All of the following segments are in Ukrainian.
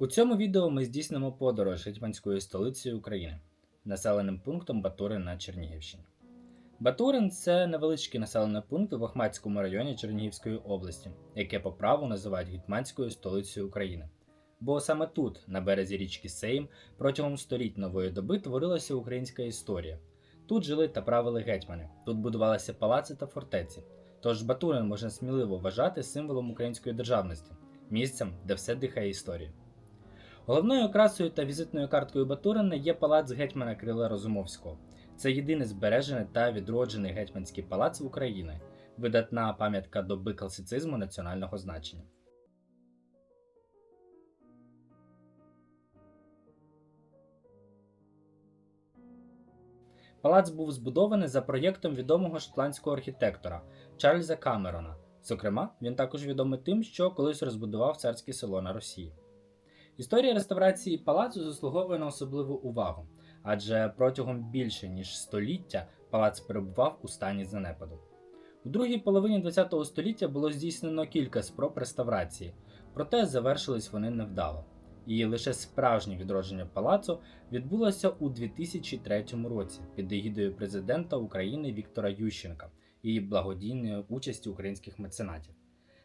У цьому відео ми здійснимо подорож гетьманською столицею України, населеним пунктом Батурин на Чернігівщині. Батурин це невеличкий населений пункт в Охматському районі Чернігівської області, яке по праву називають гетьманською столицею України. Бо саме тут, на березі річки Сейм, протягом століть нової доби творилася українська історія. Тут жили та правили гетьмани, тут будувалися палаци та фортеці. Тож Батурин можна сміливо вважати символом української державності, місцем, де все дихає історією. Головною окрасою та візитною карткою Батурина є палац гетьмана Крила Розумовського. Це єдиний збережений та відроджений гетьманський палац в Україні, видатна пам'ятка доби класицизму національного значення. Палац був збудований за проєктом відомого шотландського архітектора Чарльза Камерона. Зокрема, він також відомий тим, що колись розбудував царське село на Росії. Історія реставрації палацу заслуговує на особливу увагу, адже протягом більше ніж століття палац перебував у стані занепаду. У другій половині ХХ століття було здійснено кілька спроб реставрації, проте завершились вони невдало. І лише справжнє відродження палацу відбулося у 2003 році під егідою президента України Віктора Ющенка і благодійної участі українських меценатів.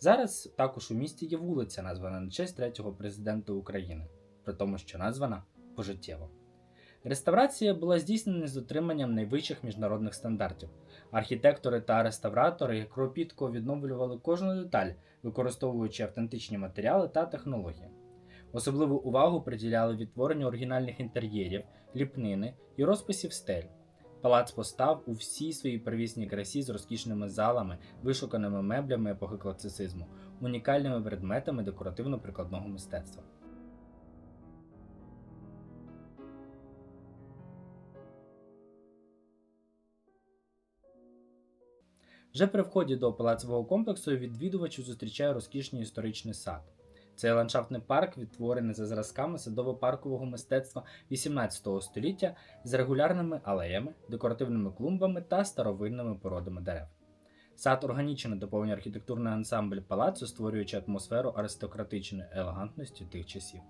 Зараз також у місті є вулиця, названа на честь третього президента України, при тому, що названа пожиттєво. Реставрація була здійснена з дотриманням найвищих міжнародних стандартів. Архітектори та реставратори кропітко відновлювали кожну деталь, використовуючи автентичні матеріали та технології. Особливу увагу приділяли відтворенню оригінальних інтер'єрів, ліпнини і розписів стель. Палац постав у всій своїй первісній красі з розкішними залами, вишуканими меблями епохи класицизму, унікальними предметами декоративно-прикладного мистецтва. Вже при вході до палацового комплексу відвідувачу зустрічає розкішний історичний сад. Цей ландшафтний парк відтворений за зразками садово-паркового мистецтва XVIII століття з регулярними алеями, декоративними клумбами та старовинними породами дерев. Сад органічно доповнює архітектурний ансамбль палацу, створюючи атмосферу аристократичної елегантності тих часів.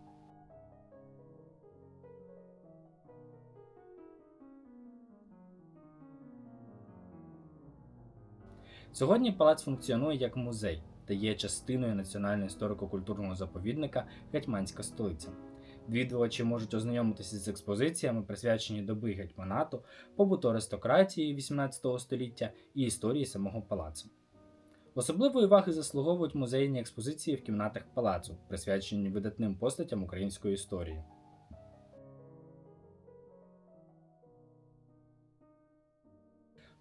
Сьогодні палац функціонує як музей та є частиною національного історико-культурного заповідника Гетьманська столиця. Відвідувачі можуть ознайомитися з експозиціями, присвячені доби гетьманату, побуту аристократії XVIII століття і історії самого палацу. Особливої уваги заслуговують музейні експозиції в кімнатах палацу, присвячені видатним постатям української історії.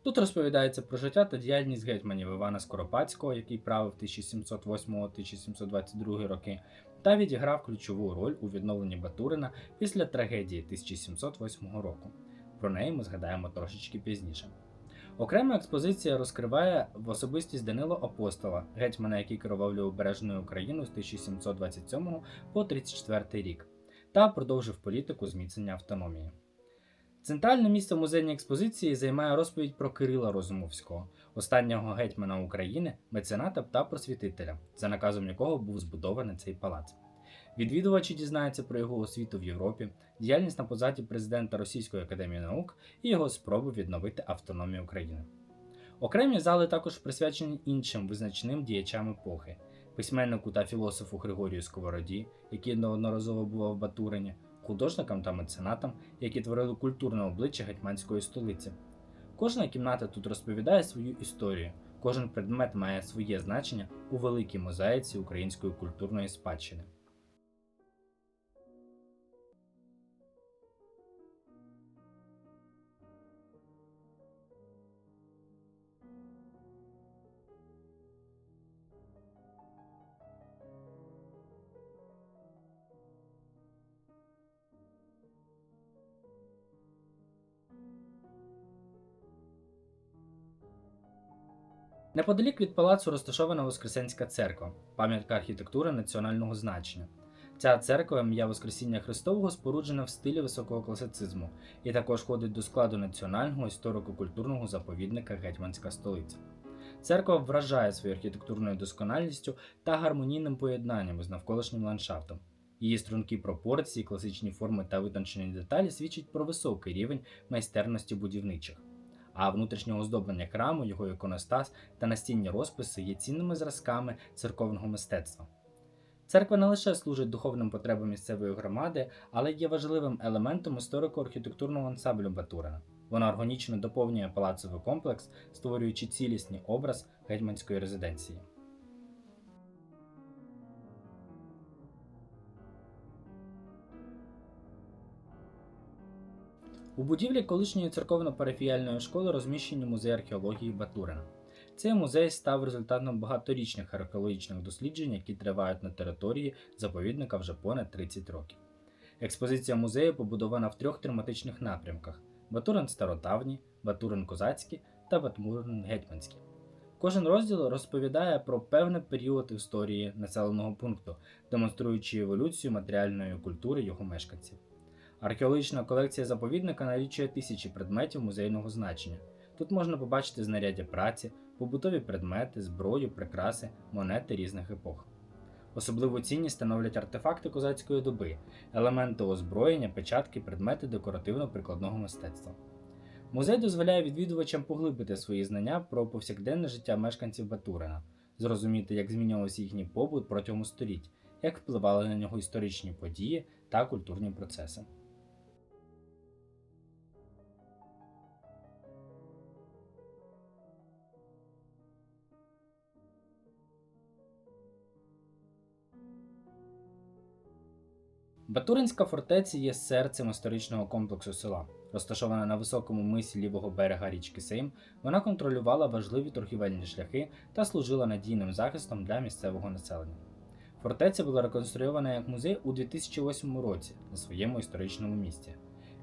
Тут розповідається про життя та діяльність гетьманів Івана Скоропадського, який правив 1708-1722 роки, та відіграв ключову роль у відновленні Батурина після трагедії 1708 року. Про неї ми згадаємо трошечки пізніше. Окрема експозиція розкриває в особистість Данила Апостола, гетьмана, який керував Лівобережною Україною з 1727 по 34 рік, та продовжив політику зміцнення автономії. Центральне місце в музейній експозиції займає розповідь про Кирила Розумовського, останнього гетьмана України, мецената та просвітителя, за наказом якого був збудований цей палац. Відвідувачі дізнаються про його освіту в Європі, діяльність на позаді президента Російської академії наук і його спроби відновити автономію України. Окремі зали також присвячені іншим визначним діячам епохи, письменнику та філософу Григорію Сковороді, який неодноразово бував в Батурині, художникам та меценатам, які творили культурне обличчя гетьманської столиці. Кожна кімната тут розповідає свою історію, кожен предмет має своє значення у великій мозаїці української культурної спадщини. Неподалік від палацу розташована Воскресенська церква, пам'ятка архітектури національного значення. Ця церква ім'я Воскресіння Христового споруджена в стилі високого класицизму і також входить до складу національного історико-культурного заповідника Гетьманська столиця. Церква вражає своєю архітектурною досконалістю та гармонійним поєднанням із навколишнім ландшафтом. Її стрункі пропорції, класичні форми та витончені деталі свідчать про високий рівень майстерності будівничих. А внутрішнє оздоблення храму, його іконостас та настінні розписи є цінними зразками церковного мистецтва. Церква не лише служить духовним потребам місцевої громади, але є важливим елементом історико-архітектурного ансамблю Батурина. Вона органічно доповнює палацовий комплекс, створюючи цілісний образ гетьманської резиденції. У будівлі колишньої церковно-парафіяльної школи розміщені музей археології Батурина. Цей музей став результатом багаторічних археологічних досліджень, які тривають на території заповідника вже понад 30 років. Експозиція музею побудована в трьох тематичних напрямках: Батурин Стародавній, Батурин Козацький та Батурин Гетьманський. Кожен розділ розповідає про певний період історії населеного пункту, демонструючи еволюцію матеріальної культури його мешканців. Археологічна колекція заповідника налічує тисячі предметів музейного значення. Тут можна побачити знаряддя праці, побутові предмети, зброю, прикраси, монети різних епох. Особливу цінність становлять артефакти козацької доби, елементи озброєння, печатки, предмети декоративно-прикладного мистецтва. Музей дозволяє відвідувачам поглибити свої знання про повсякденне життя мешканців Батурина, зрозуміти, як змінювався їхній побут протягом століть, як впливали на нього історичні події та культурні процеси. Батуринська фортеця є серцем історичного комплексу села. Розташована на високому мисі лівого берега річки Сейм, вона контролювала важливі торгівельні шляхи та служила надійним захистом для місцевого населення. Фортеця була реконструйована як музей у 2008 році на своєму історичному місці.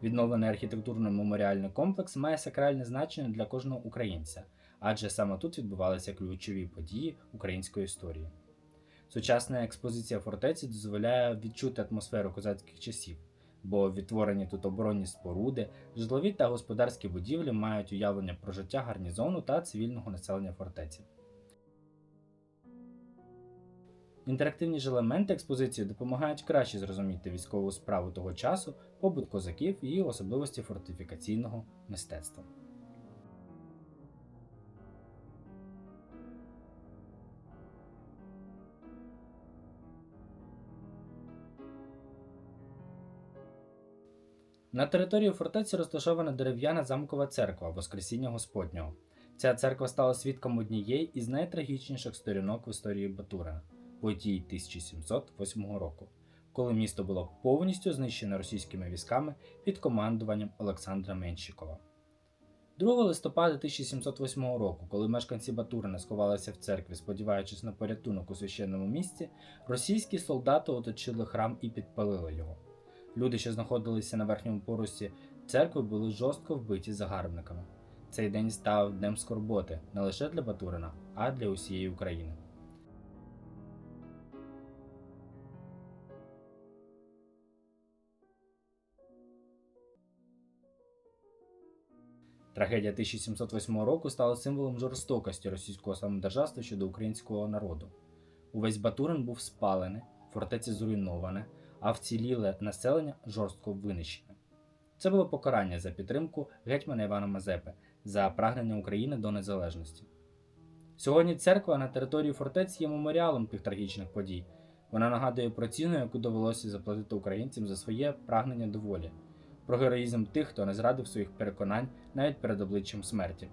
Відновлений архітектурно-меморіальний комплекс має сакральне значення для кожного українця, адже саме тут відбувалися ключові події української історії. Сучасна експозиція фортеці дозволяє відчути атмосферу козацьких часів, бо відтворені тут оборонні споруди, житлові та господарські будівлі мають уявлення про життя гарнізону та цивільного населення фортеці. Інтерактивні ж елементи експозиції допомагають краще зрозуміти військову справу того часу, побут козаків і особливості фортифікаційного мистецтва. На території фортеці розташована дерев'яна замкова церква Воскресіння Господнього. Ця церква стала свідком однієї із найтрагічніших сторінок в історії Батурина подій 1708 року, коли місто було повністю знищене російськими військами під командуванням Олександра Менщикова. 2 листопада 1708 року, коли мешканці Батурина сховалися в церкві, сподіваючись на порятунок у священному місці, російські солдати оточили храм і підпалили його. Люди, що знаходилися на верхньому порусі церкви, були жорстко вбиті загарбниками. Цей день став днем скорботи не лише для Батурина, а для усієї України. Трагедія 1708 року стала символом жорстокості російського самодержавства щодо українського народу. Увесь Батурин був спалений, фортеця зруйнована, а вціліле населення жорстко винищене. Це було покарання за підтримку гетьмана Івана Мазепи за прагнення України до незалежності. Сьогодні церква на території фортеці є меморіалом тих трагічних подій. Вона нагадує про ціну, яку довелося заплатити українцям за своє прагнення до волі, про героїзм тих, хто не зрадив своїх переконань навіть перед обличчям смерті.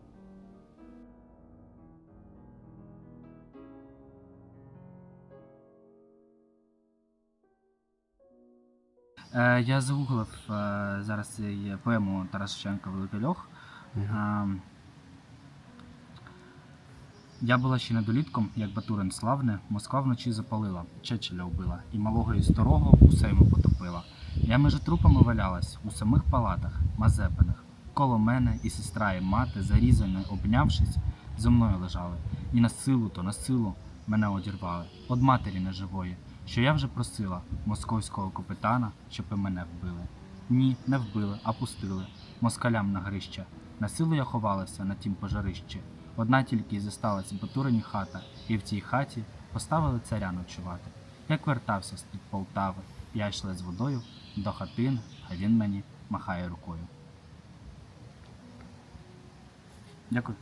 Я загуглив е, зараз є поему Тараса Шевченка Великий льох. Е, Я була ще недолітком, як Батурин славне, Москва вночі запалила, Чечеля вбила, і малого і старого усе йому потопила. Я межи трупами валялась у самих палатах, мазепиних. Коло мене і сестра, і мати, зарізані, обнявшись, зо мною лежали. І на силу, то на силу мене одірвали. Од матері неживої, що я вже просила московського капітана, щоб і мене вбили. Ні, не вбили, а пустили москалям на грище. На силу я ховалася на тім пожарищі. Одна тільки й зосталась в Батурині хата, і в цій хаті поставили царя ночувати. Як вертався з під Полтави, Я йшла з водою до хатин, а він мені махає рукою. Дякую.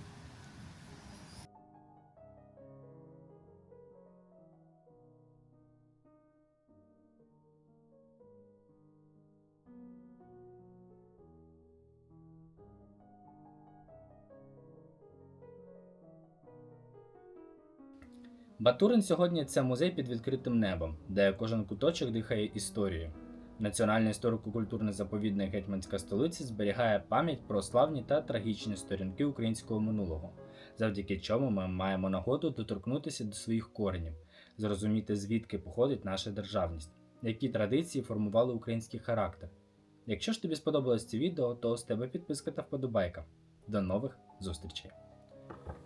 Батурин сьогодні це музей під відкритим небом, де кожен куточок дихає історією. Національний історико-культурний заповідник Гетьманська столиця зберігає пам'ять про славні та трагічні сторінки українського минулого, завдяки чому ми маємо нагоду доторкнутися до своїх коренів, зрозуміти звідки походить наша державність, які традиції формували український характер. Якщо ж тобі сподобалось це відео, то з тебе підписка та вподобайка. До нових зустрічей!